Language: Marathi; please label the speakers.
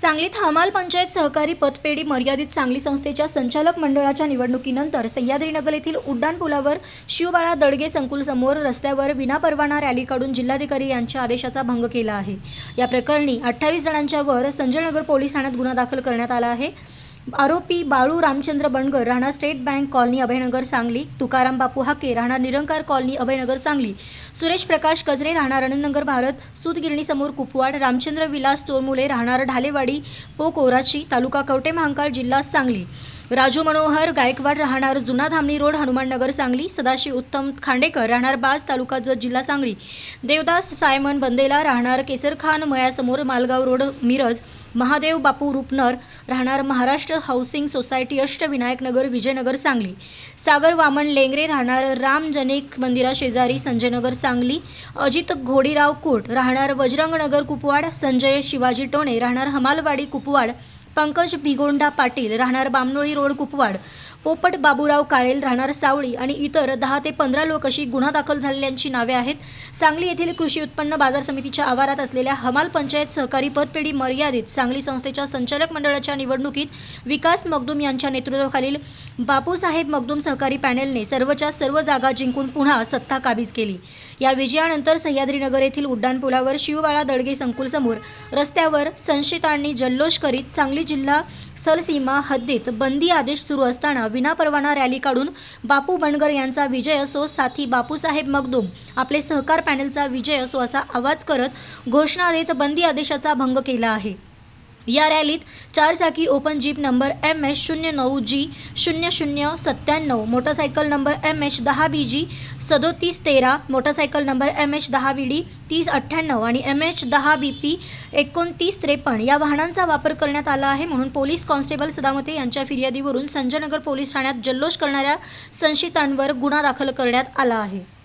Speaker 1: सांगलीत हमाल पंचायत सहकारी पतपेढी मर्यादित सांगली संस्थेच्या संचालक मंडळाच्या निवडणुकीनंतर सह्याद्रीनगर येथील उड्डाणपुलावर शिवबाळा दडगे संकुलसमोर रस्त्यावर विनापरवाना रॅली काढून जिल्हाधिकारी यांच्या आदेशाचा भंग केला आहे. या प्रकरणी अठ्ठावीस जणांच्या वर संजयनगर पोलीस ठाण्यात गुन्हा दाखल करण्यात आला आहे. आरोपी बाळू रामचंद्र बनगर राहणार state bank colony Abhaynagar Sangli Tukaram Bapu Hake राहणार निरंकार कॉलनी अभयनगर सांगली सुरेश प्रकाश कजरे राहणार आनंदनगर भारत सूतगिरणीसमोर कुपवाड रामचंद्र विलास चोरमुले राहणार ढालेवाडी पो कोराची तालुका कवटे महांकाळ जिल्हा सांगली. राजू मनोहर गायकवाड राहणार जुना धामणी रोड हनुमाननगर सांगली सदाशिव उत्तम खांडेकर राहणार बाज तालुका जत जिल्हा सांगली. देवदास सायमन बंदेला राहणार केसरखान मयासमोर मालगाव रोड मिरज. महादेव बापू रुपनर राहणार महाराष्ट्र हाऊसिंग सोसायटी अष्टविनायक नगर विजयनगर सांगली. सागर वामन लेंगरे राहणार राम जनिक मंदिरा शेजारी संजयनगर सांगली. अजित घोडीराव कोट राहणार बजरंगनगर कुपवाड संजय शिवाजी टोणे राहणार हमालवाडी कुपवाड. पंकज भिगोंडा पाटील राहणार बामनोळी रोड कुपवाड. पोपट बाबूराव काळेल राहणार सावळी आणि इतर दहा ते पंधरा लोक अशी गुन्हा दाखल झालेल्यांची नावे आहेत. सांगली येथील कृषी उत्पन्न बाजार समितीच्या आवारात असलेल्या हमाल पंचायत सहकारी पतपेढी मर्यादित सांगली संस्थेच्या संचालक मंडळाच्या निवडणुकीत विकास मगदूम यांच्या नेतृत्वाखालील बापूसाहेब मगदूम सहकारी पॅनेलने सर्वच्या सर्व जागा जिंकून पुन्हा सत्ता काबीज केली. या विजयानंतर सह्याद्रीनगर येथील उड्डाणपुलावर शिवबाळा दडगे संकुलसमोर रस्त्यावर संशयितांनी जल्लोष करीत सांगली जिल्हा सरसीमा हद्दीत बंदी आदेश सुरू असताना विनापरवाना रॅली काढून बापू बणगर यांचा विजय असो साथी बापूसाहेब मगदूम आपले सहकार पॅनेलचा विजय असो असा आवाज करत घोषणा देत बंदी आदेशाचा भंग केला आहे. या रॅलीत चारचाकी open jeep number M H शून्य नऊ जी शून्य शून्य सत्त्याण्णव मोटरसायकल नंबर एम एच दहा बी जी सदोतीस तेरा मोटरसायकल नंबर एम एच दहा बी डी तीस अठ्ठ्याण्णव आणि एम एच दहा बी पी एकोणतीस त्रेपन्न या वाहनांचा वापर करण्यात आला आहे म्हणून पोलीस कॉन्स्टेबल सदामते यांच्या फिर्यादीवरून संजयनगर पोलीस ठाण्यात जल्लोष करणाऱ्या संशयितांवर गुन्हा दाखल करण्यात आला आहे.